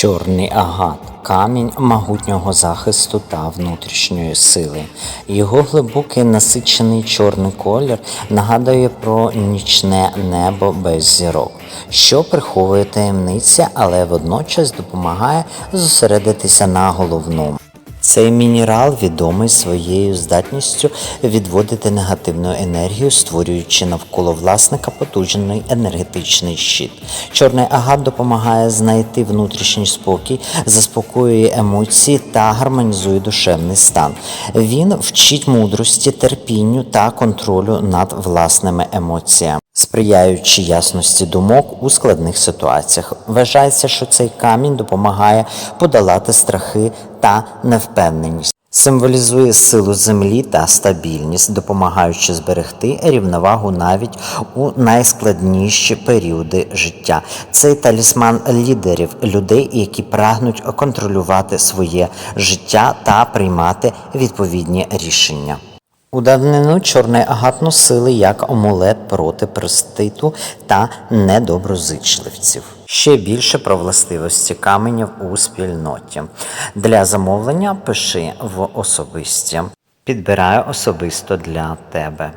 Чорний агат камінь могутнього захисту та внутрішньої сили. Його глибокий насичений чорний колір нагадує про нічне небо без зірок, що приховує таємниці, але водночас допомагає зосередитися на головному. Цей мінерал відомий своєю здатністю відводити негативну енергію, створюючи навколо власника потужний енергетичний щит. Чорний агат допомагає знайти внутрішній спокій, заспокоює емоції та гармонізує душевний стан. Він вчить мудрості, терпінню та контролю над власними емоціями. Сприяючи ясності думок у складних ситуаціях, вважається, що цей камінь допомагає подолати страхи та невпевненість. Символізує силу землі та стабільність, допомагаючи зберегти рівновагу навіть у найскладніші періоди життя. Цей талісман лідерів, людей, які прагнуть контролювати своє життя та приймати відповідні рішення. У давнину чорний агат носили як амулет проти проститу та недоброзичливців. Ще більше про властивості каменів у спільноті. Для замовлення пиши в особисті. Підбираю особисто для тебе.